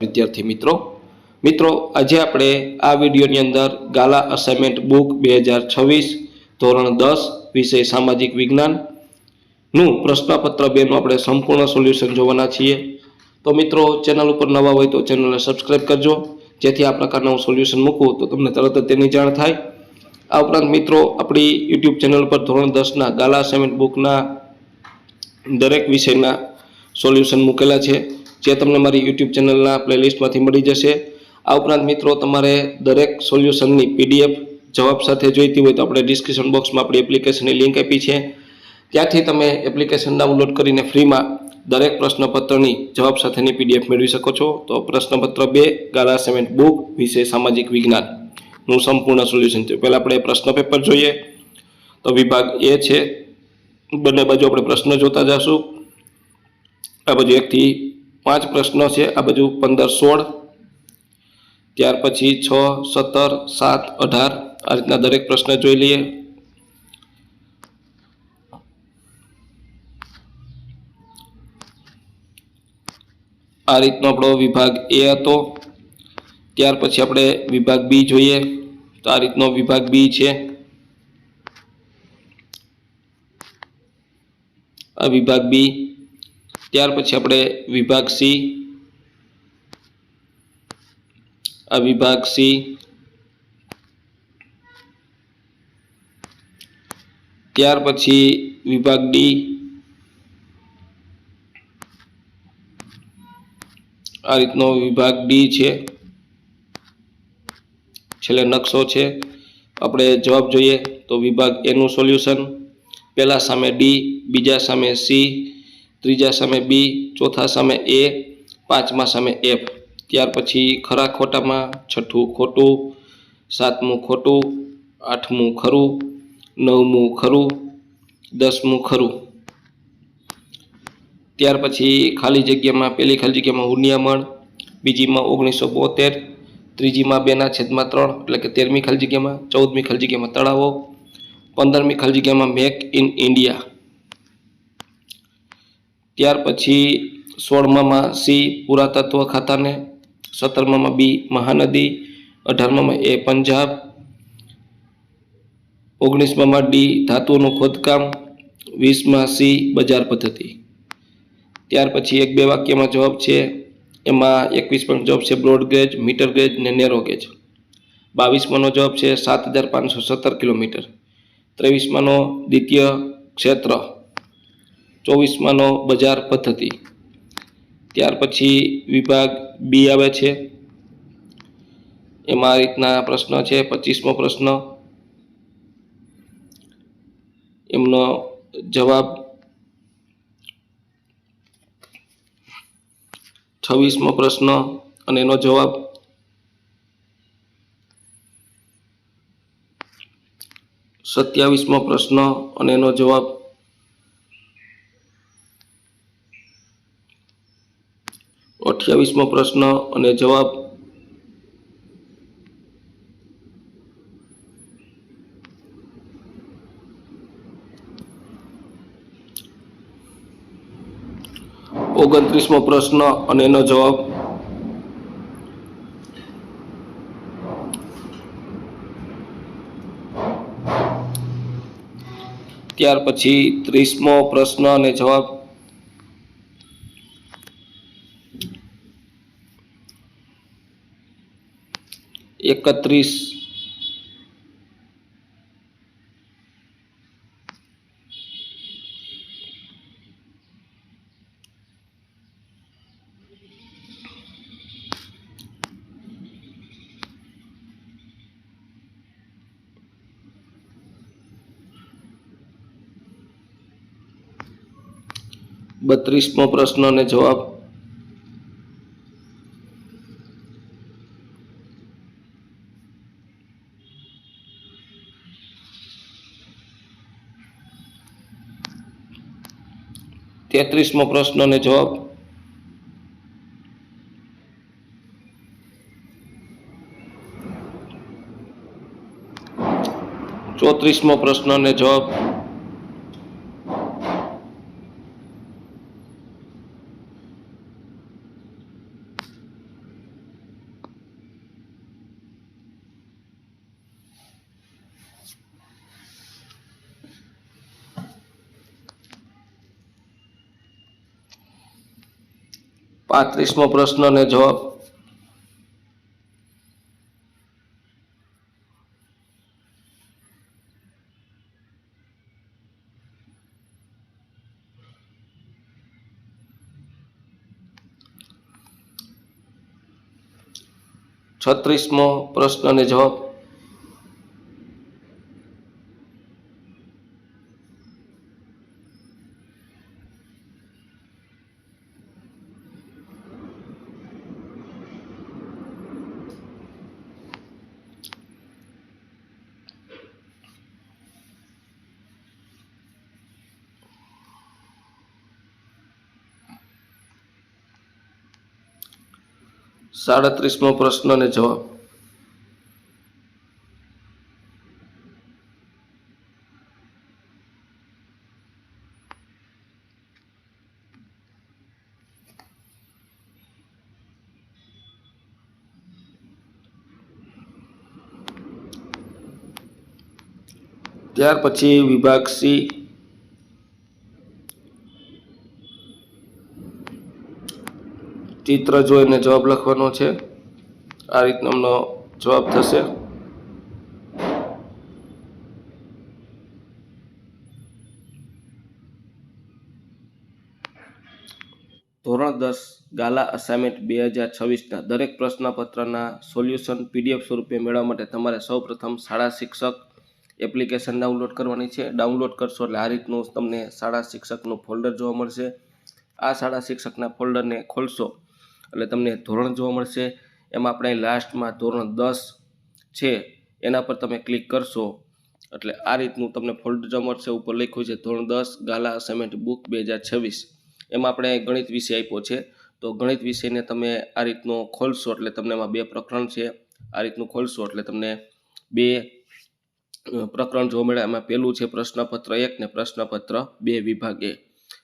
વિદ્યાર્થી મિત્રો. મિત્રો, આજે આપણે આ વિડીયોની અંદર ગાલા અસાઇનમેન્ટ બુક બે હજાર છવ્વીસ, ધોરણ દસ, વિષય સામાજિક વિજ્ઞાનનું પ્રશ્નપત્ર બેનું આપણે સંપૂર્ણ સોલ્યુશન જોવાના છીએ. તો મિત્રો ચેનલ ઉપર નવા હોય તો ચેનલને સબસ્ક્રાઈબ કરજો. જેથી આ પ્રકારના હું સોલ્યુશન મૂકું તો તમને તરત જ તેની જાણ થાય. આ ઉપરાંત મિત્રો, આપણી યુટ્યુબ ચેનલ પર ધોરણ દસના ગાલા અસાઇનમેન્ટ બુકના દરેક વિષયના સોલ્યુશન મૂકેલા છે. જે તમને મારી યુટ્યુબ ચેનલના પ્લેલિસ્ટમાંથી મળી જશે. આ ઉપરાંત મિત્રો, તમારે દરેક સોલ્યુશનની પીડીએફ જવાબ સાથે જોઈતી હોય તો આપણે ડિસ્ક્રિપ્શન બોક્સમાં આપણી એપ્લિકેશનની લિંક આપી છે. ત્યાંથી તમે એપ્લિકેશન ડાઉનલોડ કરીને ફ્રીમાં દરેક પ્રશ્નપત્રની જવાબ સાથેની પીડીએફ મેળવી શકો છો. તો પ્રશ્નપત્ર બે, ગાળા સેમેન્ટ બુક વિશે સામાજિક વિજ્ઞાનનું સંપૂર્ણ સોલ્યુશન છે. પહેલાં આપણે પ્રશ્ન પેપર જોઈએ. તો વિભાગ એ છે. બંને બાજુ આપણે પ્રશ્ન જોતા જશું. આ બાજુ એકથી પાંચ પ્રશ્નો છે. આ બાજુ પંદર, સોળ, ત્યાર પછી છ, સત્તર, સાત, અઢાર, આ રીતના દરેક પ્રશ્ન જોઈ લઈએ. આ રીતનો આપણો વિભાગ એ હતો. ત્યાર પછી આપણે વિભાગ બી જોઈએ. તો આ રીતનો વિભાગ બી છે. આ વિભાગ બી ત્યાર પછી આપણે વિભાગ સી, આ વિભાગ સી, ત્યાર પછી વિભાગ ડી, આ રીતનો વિભાગ ડી છે. છેલ્લે નકશો છે. આપણે જવાબ જોઈએ તો વિભાગ એનું સોલ્યુશન પહેલા સામે ડી બીજા સામે સી ત્રીજા સામે બી, ચોથા સામે એ, પાંચમા સામે એફ. ત્યાર પછી ખરા ખોટામાં છઠ્ઠું ખોટું, સાતમું ખોટું, આઠમું ખરું, નવમું ખરું, દસમું ખરું. ત્યાર પછી ખાલી જગ્યામાં, પહેલી ખાલી જગ્યામાં હુનિયામણ, બીજીમાં ઓગણીસો બોતેર, ત્રીજીમાં બેના છેદમાં ત્રણ, એટલે કે તેરમી ખાલી જગ્યામાં, ચૌદમી ખાલી જગ્યામાં તળાવો, પંદરમી ખાલી જગ્યામાં મેક ઇન ઇન્ડિયા. ત્યાર પછી સોળમામાં સી પુરાતત્વ ખાતાને, સત્તરમામાં બી મહાનદી, અઢારમામાં એ પંજાબ, ઓગણીસમામાં ડી ધાતુઓનું ખોદકામ, વીસમાં સી બજાર પદ્ધતિ. ત્યાર પછી એક બે વાક્યમાં જવાબ છે, એમાં એકવીસ પણ જવાબ છે બ્રોડ ગેજ, મીટર ગેજ ને નેરો ગેજ. બાવીસમાંનો જવાબ છે સાત હજાર પાંચસો સત્તર કિલોમીટર. ત્રેવીસમાંનો દ્વિતીય ક્ષેત્ર. ચોવીસમાંનો બજાર પદ્ધતિ. ત્યાર પછી વિભાગ બી આવે છે. એમાં આ રીતના પ્રશ્ન છે, પચીસમો પ્રશ્ન. એમનો જવાબ છવ્વીસમો પ્રશ્ન અને એનો જવાબ સત્યાવીસમો પ્રશ્ન અને એનો જવાબ અઠ્યાવીસમો પ્રશ્ન અને જવાબ ઓગણત્રીસમો પ્રશ્ન અને એનો જવાબ ત્યાર પછી ત્રીસમો પ્રશ્ન અને જવાબ એકત્રીસ બત્રીસમો પ્રશ્ન અને જવાબ તેત્રીસમો પ્રશ્ન ને જવાબ? ચોત્રીસમો પ્રશ્ન અને જવાબ પાંત્રીસમો પ્રશ્ન અને જવાબ. છત્રીસમો પ્રશ્ન અને જવાબ. સાડત્રીસમો પ્રશ્ન અને જવાબ. ત્યાર પછી વિભાગ સી. ચિત્ર જોઈને જવાબ લખવાનો છે. આ રીતનો જવાબ થશે. ધોરણ દસ, ગાલા અસાઇનમેન્ટ બે હજાર છવ્વીસના દરેક પ્રશ્નપત્રના સોલ્યુશન પીડીએફ સ્વરૂપે મેળવવા માટે તમારે સૌપ્રથમ શાળા શિક્ષક એપ્લિકેશન ડાઉનલોડ કરવાની છે. ડાઉનલોડ કરશો એટલે આ રીતનું તમને શાળા શિક્ષકનું ફોલ્ડર જોવા મળશે. આ શાળા શિક્ષકના ફોલ્ડરને ખોલશો. એટલે તમને ધોરણ જોવા મળશે. એમાં આપણે લાસ્ટમાં ધોરણ દસ છે, એના પર તમે ક્લિક કરશો. એટલે આ રીતનું તમને ફોલ્ડર જોવા મળશે. ઉપર લખ્યું છે ધોરણ દસ, ગાલા અસાઇમેન્ટ બુક બે હજાર છવ્વીસ. એમાં આપણે ગણિત વિષય આપ્યો છે. તો ગણિત વિષયને તમે આ રીતનો ખોલશો એટલે તમને એમાં બે પ્રકરણ છે. આ રીતનું ખોલશો એટલે તમને બે પ્રકરણ જોવા મળે. એમાં પહેલું છે પ્રશ્નપત્ર એક ને પ્રશ્નપત્ર બે વિભાગ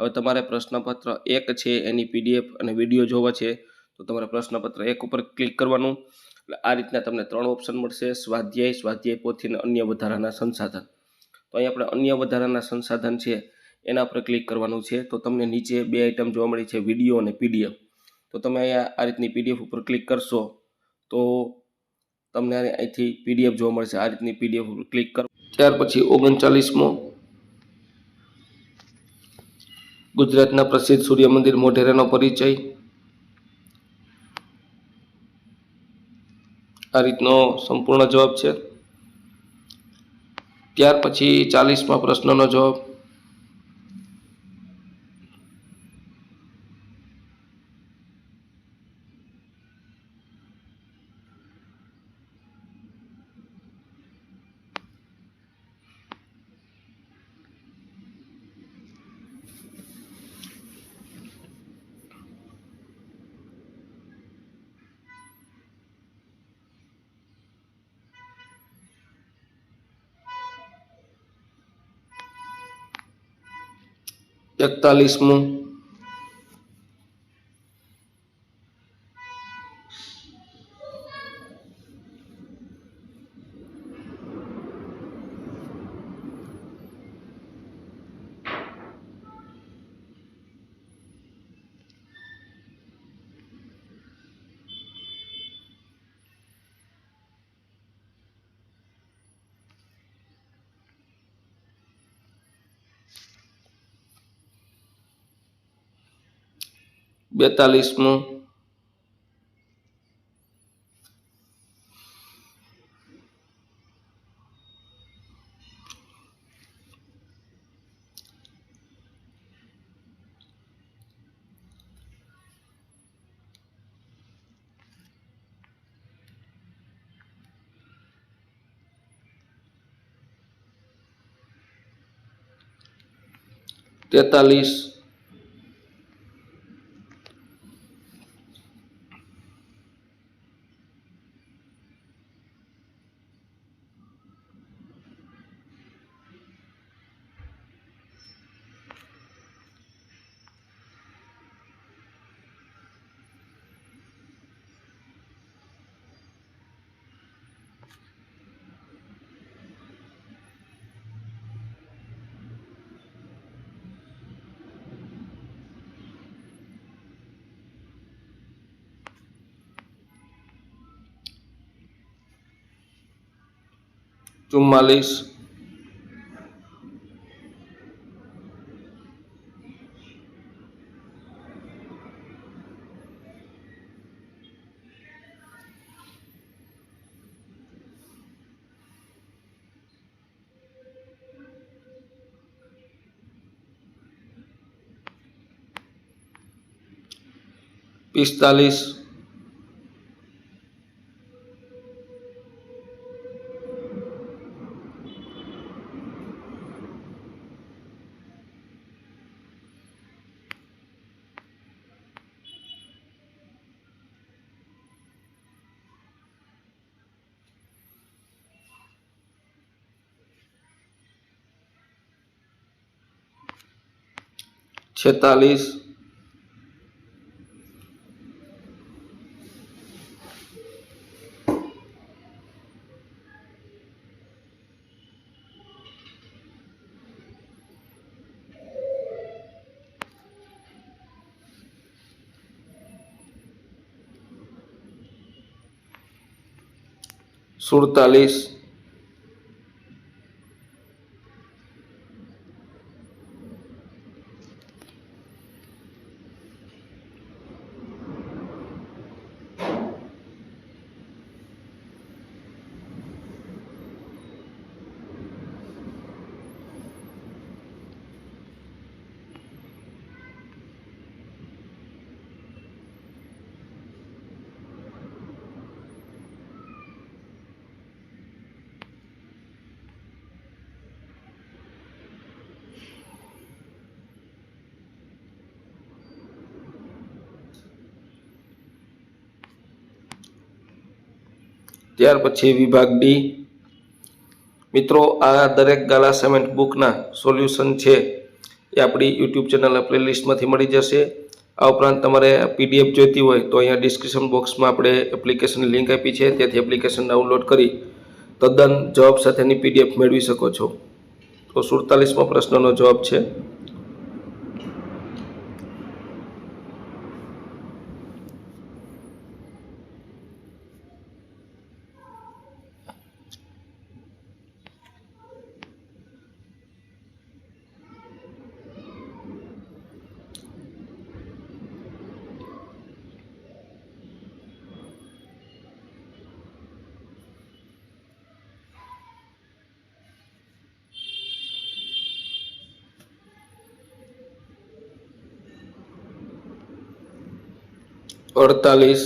હવે તમારે પ્રશ્નપત્ર એક છે, એની પીડીએફ અને વીડિયો જોવા છે, તો તમારે પ્રશ્નપત્ર એક ઉપર ક્લિક કરવાનું. એટલે આ રીતના તમને ત્રણ ઓપ્શન મળશે, સ્વાધ્યાય સ્વાધ્યાય પોથી અને અન્ય વધારાના સંસાધન. તો અહીં આપણે અન્ય વધારાના સંસાધન છે, એના પર ક્લિક કરવાનું છે, તો તમને નીચે બે આઇટમ જોવા મળી છે, વીડિયો અને પીડીએફ. તો તમે અહીંયા આ રીતની પીડીએફ ઉપર ક્લિક કરશો, તો તમને અહીંથી પીડીએફ જોવા મળશે, આ રીતની પીડીએફ ઉપર ક્લિક કરો. ત્યાર પછી ઓગણચાલીસમો ગુજરાતના પ્રસિદ્ધ સૂર્ય મંદિર મોઢેરાનો પરિચય. આ રીતનો સંપૂર્ણ જવાબ છે. ત્યાર પછી ચાલીસમા પ્રશ્નનો જવાબ. એકતાલીસમું. Betalisme. Tetalis. cuma Cumalis. Pistalis. છેતાલીસ. સુડતાલીસ. ત્યાર પછી વિભાગ ડી મિત્રો, આ દરેક ગાલા સેમેન્ટ બુકના સોલ્યુશન છે એ આપણી યુટ્યુબ ચેનલ પ્લેલિસ્ટમાંથી મળી જશે. આ ઉપરાંત તમારે પીડીએફ જોઈતી હોય તો અહીંયા ડિસ્ક્રિપ્શન બોક્સમાં આપણે એપ્લિકેશનની લિંક આપી છે. ત્યાંથી એપ્લિકેશન ડાઉનલોડ કરી તદ્દન જવાબ સાથેની પીડીએફ મેળવી શકો છો. તો સુડતાલીસમો પ્રશ્નનો જવાબ છે અડતાલીસ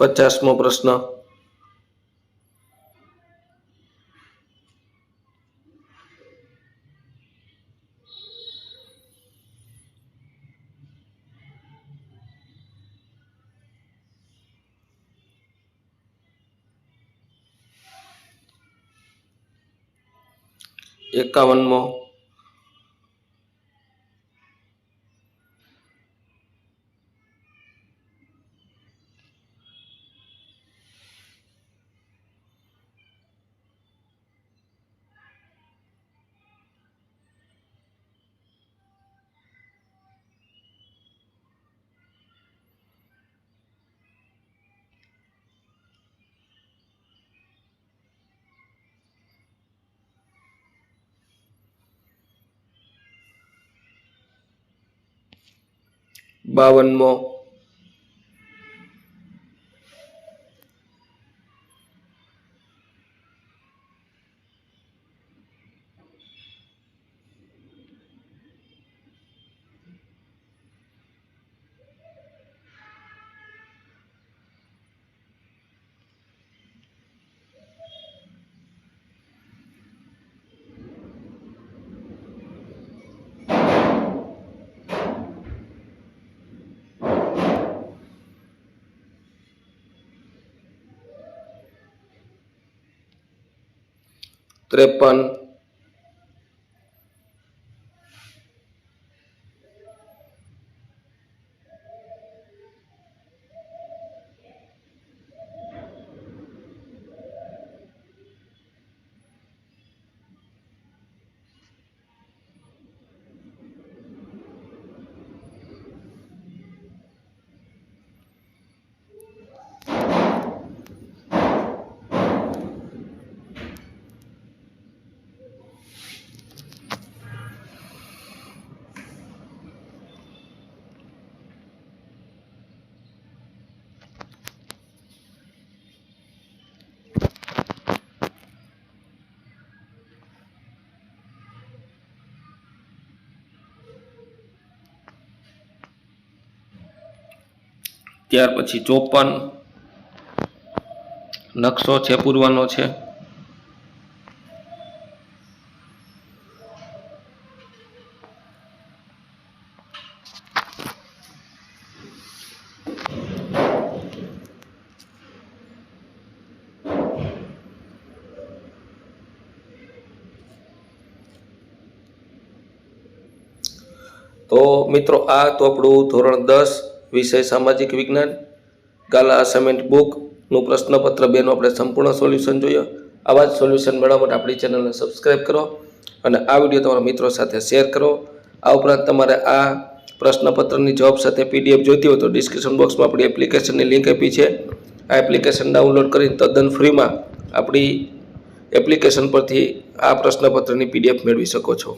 પચાસમો પ્રશ્ન. એકાવનમો. બાવનમો ત્રેપન ત્યાર પછી ચોપન. નકશો છે પૂરવાનો છે. તો મિત્રો આ તો આપણું ધોરણ દસ. વિષય સામાજિક વિજ્ઞાન, ગાલા અસાઇનમેન્ટ બુકનું પ્રશ્નપત્ર બેનું આપણે સંપૂર્ણ સોલ્યુશન જોઈએ. આવા જ સોલ્યુશન મેળવવા માટે આપણી ચેનલને સબસ્ક્રાઈબ કરો અને આ વીડિયો તમારા મિત્રો સાથે શેર કરો. આ ઉપરાંત તમારે આ પ્રશ્નપત્રની જવાબ સાથે પીડીએફ જોઈતી હોય તો ડિસ્ક્રિપ્શન બોક્સમાં આપણી એપ્લિકેશનની લિંક આપી છે. આ એપ્લિકેશન ડાઉનલોડ કરીને તદ્દન ફ્રીમાં આપણી એપ્લિકેશન પરથી આ પ્રશ્નપત્રની પીડીએફ મેળવી શકો છો.